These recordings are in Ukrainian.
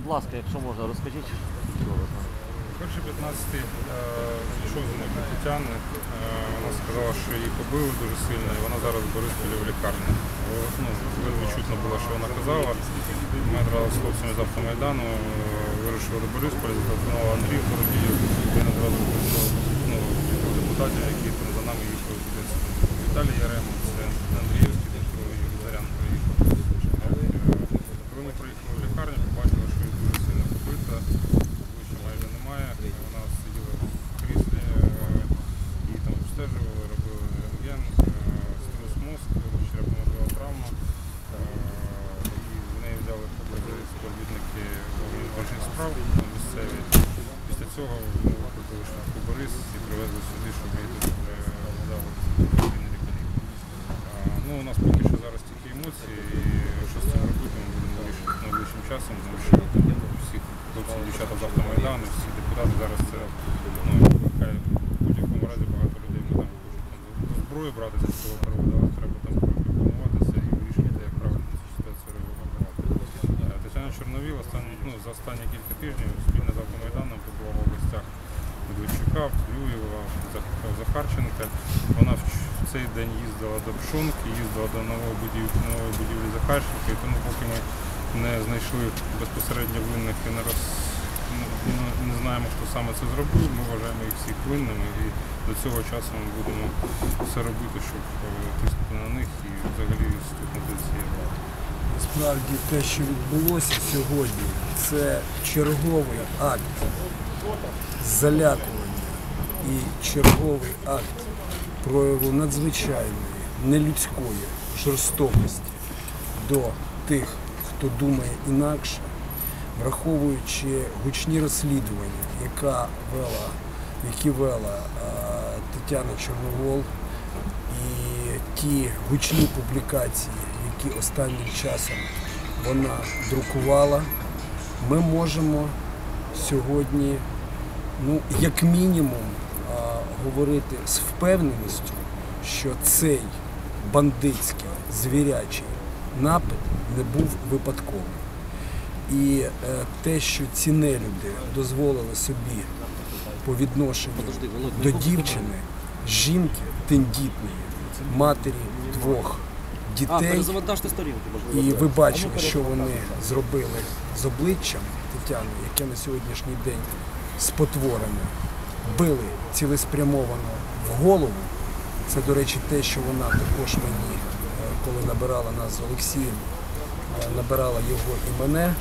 Будь ласка, якщо можна, розкажіть. Перший 15-й пішов за до Тетяни. Е, Вона сказала, що її побили дуже сильно, і вона зараз в Борисполі в лікарні. Ну, чутно було, що вона казала. Ми одразу з хлопцями з автомайдану е, вирішили до Борисполя, зателефонував Андрій Городіїв, він одразу ну, депутатів, які там за нами їхали. Віталій Яремо, це Андріївський, Дмитро і Зарян приїхав. Е, Коли ми приїхали в лікарню, побачили, що її дуже сильно побита, обличчя майже немає. Вона сиділа в кріслі, е, її там обстежували, робили рентген, е, струс мозку, черепно-мозгова травма. Е, І в неї взяли побратими співробітники ну, місцеві. Після цього ми викликали швидку Борис і привезли сюди, щоб її тут вже взяли відповідні лікарі. Е, Ну, у нас поки що зараз тільки емоції, і що з цим робити, ми будемо вирішувати найближчим часом, тому що всі хлопці дівчата з автомайдану, всі депутати зараз це ну, в будь-якому разі багато людей ми там хочуть зброю братися з цього приводу, але треба там проінформуватися і вирішувати, як правильно на цю ситуацію реагувати. Е, Тетяна Чорновіл останні, ну, за останні кілька тижнів спільно з автомайданом побувала в гостях Медведчука, Клюєва, Захарченка. Вона в цей день їздила до Пшонки, їздила до нової будівлі, нової будівлі Захарченка, і тому поки ми не знайшли безпосередньо винних і не, роз... не- не- знаємо, хто саме це зробив, ми вважаємо їх всіх винними і до цього часу ми будемо все робити, щоб е, тиснути на них і взагалі стукнути цієї влади. Справді те, що відбулося сьогодні, це черговий акт залякування і черговий акт прояву надзвичайної нелюдської жорстокості до тих, хто думає інакше, враховуючи гучні розслідування, яка вела, які вела е, Тетяна Чорновол, і ті гучні публікації, які останнім часом вона друкувала, ми можемо сьогодні, ну, як мінімум, а, говорити з впевненістю, що цей бандитський звірячий напад не був випадковим. І е, те, що ці нелюди дозволили собі по відношенню до дівчини, жінки тендітної, матері двох дітей. сторінку, І ви бачили, що вони зробили з обличчям Тетяни, яке на сьогоднішній день спотворене, били цілеспрямовано в голову. Це, до речі, те, що вона також мені, е, коли набирала нас з Олексієм, е, набирала його і мене, е,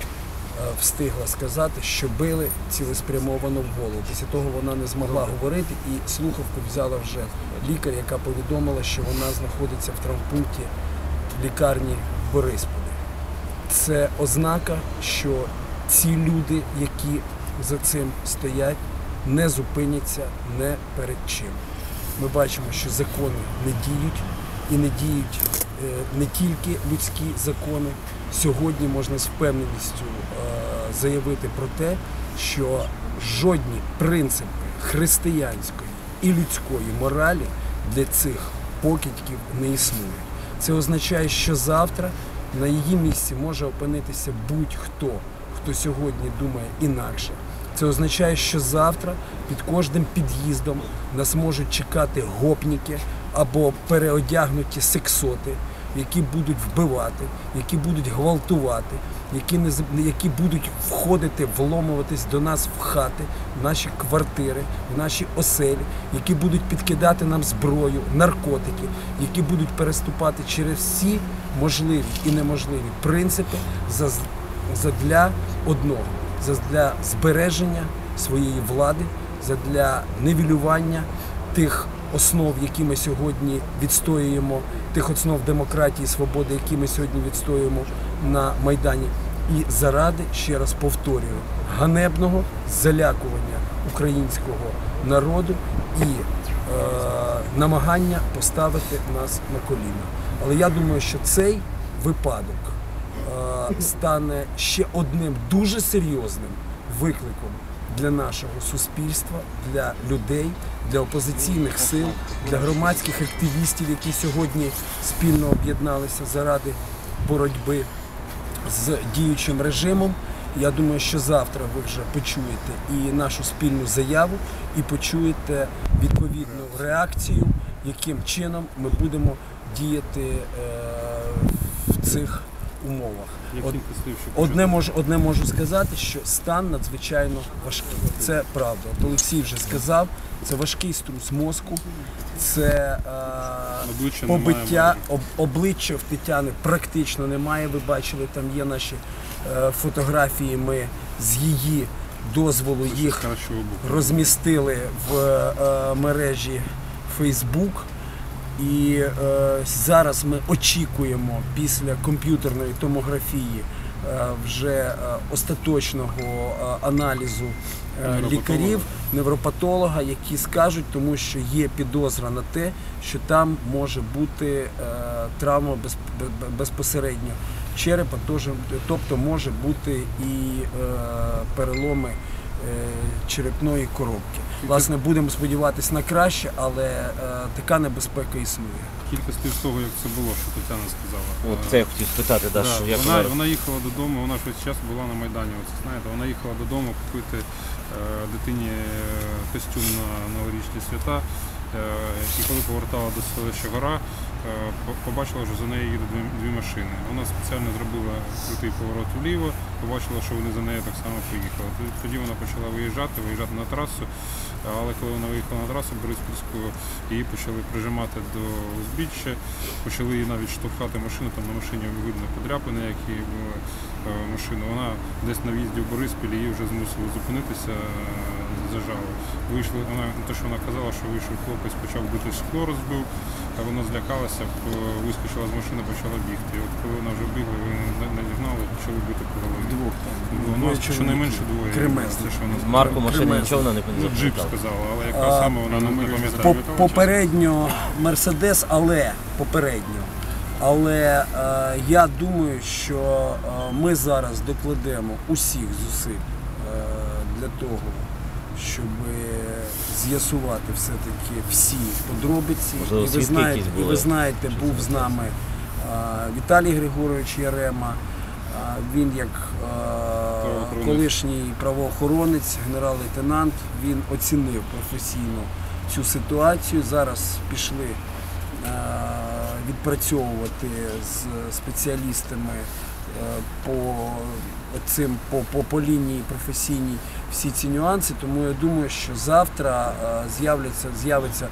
встигла сказати, що били цілеспрямовано в голову. Після того вона не змогла говорити і слухавку взяла вже лікар, яка повідомила, що вона знаходиться в травмпункті лікарні Борисполі. Це ознака, що ці люди, які за цим стоять, не зупиняться не перед чим. Ми бачимо, що закони не діють і не діють е, не тільки людські закони. Сьогодні можна з впевненістю е, заявити про те, що жодні принципи християнської і людської моралі для цих покидьків не існує. Це означає, що завтра на її місці може опинитися будь-хто, хто сьогодні думає інакше. Це означає, що завтра під кожним під'їздом нас можуть чекати гопніки або переодягнуті сексоти, які будуть вбивати, які будуть гвалтувати, які, не, які будуть входити, вломуватись до нас в хати, в наші квартири, в наші оселі, які будуть підкидати нам зброю, наркотики, які будуть переступати через всі можливі і неможливі принципи задля одного, задля збереження своєї влади, задля нивелювання тих основ, які ми сьогодні відстоюємо, тих основ демократії, свободи, які ми сьогодні відстоюємо на Майдані. І заради, ще раз повторюю, ганебного залякування українського народу і е, намагання поставити нас на коліна. Але я думаю, що цей випадок е, стане ще одним дуже серйозним викликом для нашого суспільства, для людей, для опозиційних сил, для громадських активістів, які сьогодні спільно об'єдналися заради боротьби з діючим режимом. Я думаю, що завтра ви вже почуєте і нашу спільну заяву, і почуєте відповідну реакцію, яким чином ми будемо діяти е, в цих умовах. Одне можу, одне можу сказати, що стан надзвичайно важкий. Це правда. От Олексій вже сказав, це важкий струс мозку, це е, Обличчя побиття, немає, об, обличчя в Тетяни практично немає. Ви бачили, там є наші е, фотографії. Ми з її дозволу їх розмістили в е, мережі Facebook. І е, зараз ми очікуємо після комп'ютерної томографії е, вже е, остаточного е, аналізу е, лікарів, невропатолога, які скажуть, тому що є підозра на те, що там може бути е, травма безпосередньо черепа, тобто може бути і е, переломи е, черепної коробки. Власне, будемо сподіватися на краще, але е, така небезпека існує. Кілька слів з того, як це було, що Тетяна сказала. От Е, це я хотів спитати, да, Да, що як вона, вона... вона їхала додому, вона щось весь час була на Майдані. Оце, знаєте, вона їхала додому купити е, дитині е, костюм на новорічні свята. Е, і коли повертала до селища Гора, е, побачила, що за нею їдуть дві, машини. Вона спеціально зробила крутий поворот вліво, побачила, що вони за нею так само поїхали. Тоді- вона почала виїжджати, виїжджати на трасу. Але коли вона виїхала на трасу Бориспільську, її почали прижимати до узбіччя, почали її навіть штовхати машину, там на машині видно подряпини, які були е, машини. Вона десь на в'їзді в Бориспіль, її вже змусили зупинитися, зажали. Вийшли, вона те, що вона казала, що вийшов хлопець, почав бити скло, розбив, а вона злякалася, вискочила з машини, почала бігти. І от коли вона вже бігла, вони не- не почали бити по голові. Двох там. Ну, двоє ну, щонайменше двоє. Що вона Марку машини нічого вона не Ну, джип запам'ятала. сказала, але яка А, саме вона не не пам'ятає. Попередньо Мерседес, але попередньо. Але е, я думаю, що е, ми зараз докладемо усіх зусиль е, для того, щоб з'ясувати все-таки всі подробиці. Можливо, і, ви знаєте, і ви знаєте, був з нами Віталій Григорович Ярема. Він як колишній правоохоронець, генерал-лейтенант, він оцінив професійно цю ситуацію. Зараз пішли відпрацьовувати з спеціалістами по цим по, по, по лінії професійній всі ці нюанси. Тому я думаю, що завтра е, з'являться з'явиться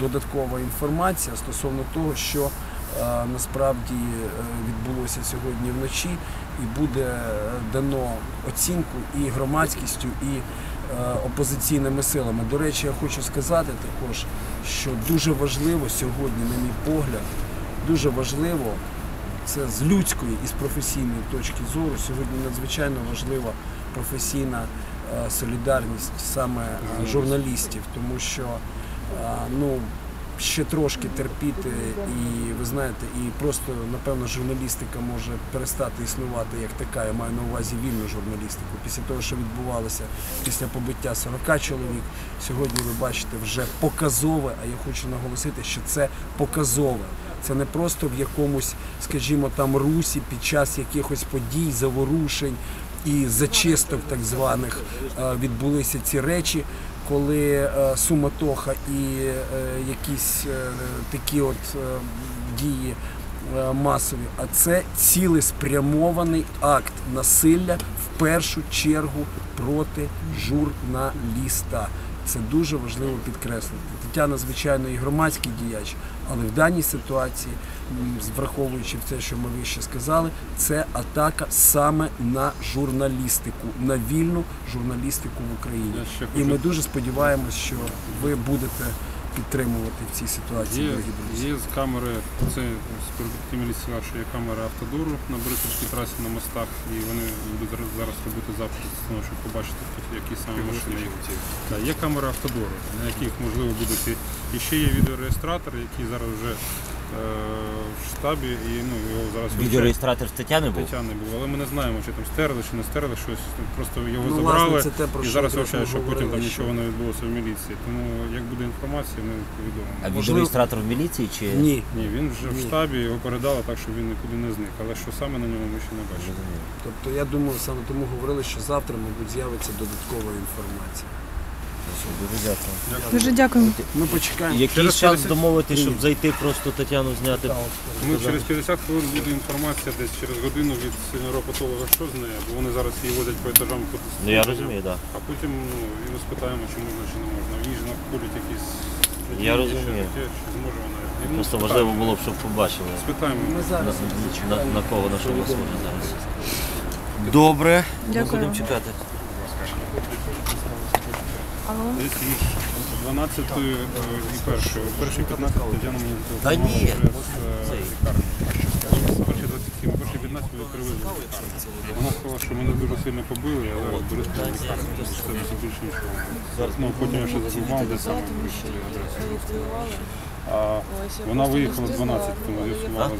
додаткова інформація стосовно того, що е, насправді е, відбулося сьогодні вночі, і буде е, дано оцінку і громадськістю, і е, опозиційними силами. До речі, я хочу сказати також, що дуже важливо сьогодні, на мій погляд, дуже важливо це з людської і з професійної точки зору. Сьогодні надзвичайно важлива професійна е, солідарність саме е, журналістів, тому що е, ну, ще трошки терпіти, і ви знаєте, і просто напевно журналістика може перестати існувати як така. Я маю на увазі вільну журналістику. Після того, що відбувалося після побиття 40 чоловік, сьогодні ви бачите вже показове. А я хочу наголосити, що це показове. Це не просто в якомусь, скажімо, там русі під час якихось подій, заворушень і зачисток так званих е, відбулися ці речі, коли е, суматоха і е, якісь такі от дії масові, а це цілеспрямований акт насилля в першу чергу проти журналіста. Це дуже важливо підкреслити. Тетяна, звичайно, і громадський діяч, але в даній ситуації, враховуючи те, що ми вище сказали, це атака саме на журналістику, на вільну журналістику в Україні. І ми дуже сподіваємось, що ви будете підтримувати в цій ситуації. Є, є з камери, це з міліції сказав, що є камери автодору на Бориспільській трасі на мостах, і вони будуть зараз- зараз робити запит з того, щоб побачити, які саме машини їх. Да, є камери автодору, на яких можливо будуть і, і ще є відеореєстратор, який зараз вже в штабі і ну, його зараз. Відеореєстратор Тетяни був? Тетяни був, але ми не знаємо, чи там стерли, чи не стерли щось. Просто його Ну, забрали власне, це те, про і що зараз якраз вивчають, ми що потім там говорили, нічого не відбулося в міліції. Тому як буде інформація, ми повідомимо. А відеореєстратор в міліції чи Ні. Ні, він вже в Ні. штабі його передали так, щоб він нікуди не зник. Але що саме на ньому ми ще не бачимо. Тобто я думаю, саме тому говорили, що завтра, мабуть, з'явиться додаткова інформація. Все, Дуже дякую. Дуже дякуємо. Ми почекаємо. Якийсь Через час 50 домовити, щоб Ні. зайти, просто Тетяну зняти. Ми через 50 хвилин буде інформація десь через годину від нейропатолога, що з нею, бо вони зараз її возять по етажам по Ну я розумію, так. А потім ну, і ми спитаємо, чи можна, чи не можна. В ж надходять якісь Я розумію. зможе вона. Просто важливо було б, щоб побачили. Спитаємо. Ми На, зараз на, на кого на що вас може зараз. Добре. Ми будемо чекати. Десь 12 і 1. Перші 15 Тетяна мені Та ні. телефонувала через, е. Перші 27, перші 15 ми привезли. Вона сказала, що мене дуже сильно побили, але в лікарню. Це все більше нічого. Ну, потім я ще забував, де саме в Бориспілі адресу. А вона виїхала в 12, тому з'ясувала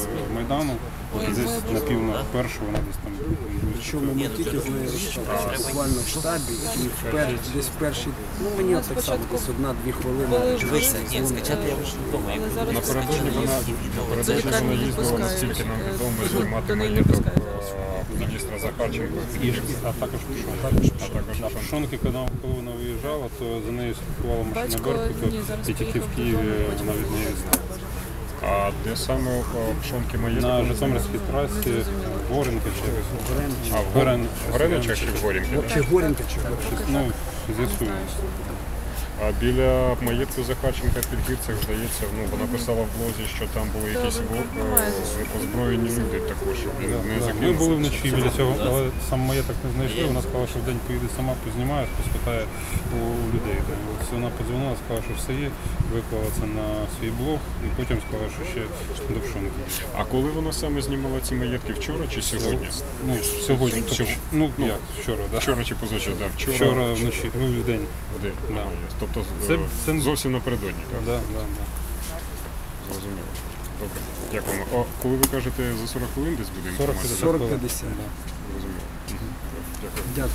з е, Майдану. І десь на пів на першу вона десь там. Чому ми тільки з нею буквально в штабі і в пер... десь в перші, ну мені от так само десь одна-дві хвилини. Дивися, ні, скачати я вже вдома. Напередодні вона напередодні вона їздила, наскільки нам відомо, знімати маєток е, міністра Захарченка. А також Пшонки. А також Пшонки, коли вона- виїжджала, то за нею слідкувала машина зараз і тільки в Києві вона від неї знала. А де саме о, пшонки мої? На Житомирській трасі Горенка чи А, в Горенка чи в Горенка? Чи Горенка, чи Горенка? Ну, з'ясуємо. А біля маєтку Захарченка в Підгірцях, здається, ну вона писала в блозі, що там були якісь е, озброєні люди також. Не Ми були вночі біля цього, але сам маєток не знайшли. Вона сказала, що в день поїде сама, познімає, поспитає у людей. Ось вона подзвонила, сказала, що все є, виклала це на свій блог і потім сказала, що ще до Пшонки. А коли вона саме знімала ці маєтки? Вчора чи сьогодні? Ну, сьогодні. Сьогодні. тобто, ну, як, вчора, да? Вчора чи позавчора? Да, вчора, Вчора вночі, ну, в день. в день. Да. Тобто Це- е, це- зовсім напередодні, так? Да, да, да. Зрозуміло. Добре, дякуємо. А коли ви кажете за 40 хвилин десь буде 40 інформація? 40-50. Да. Зрозуміло. Дякую. Дякую.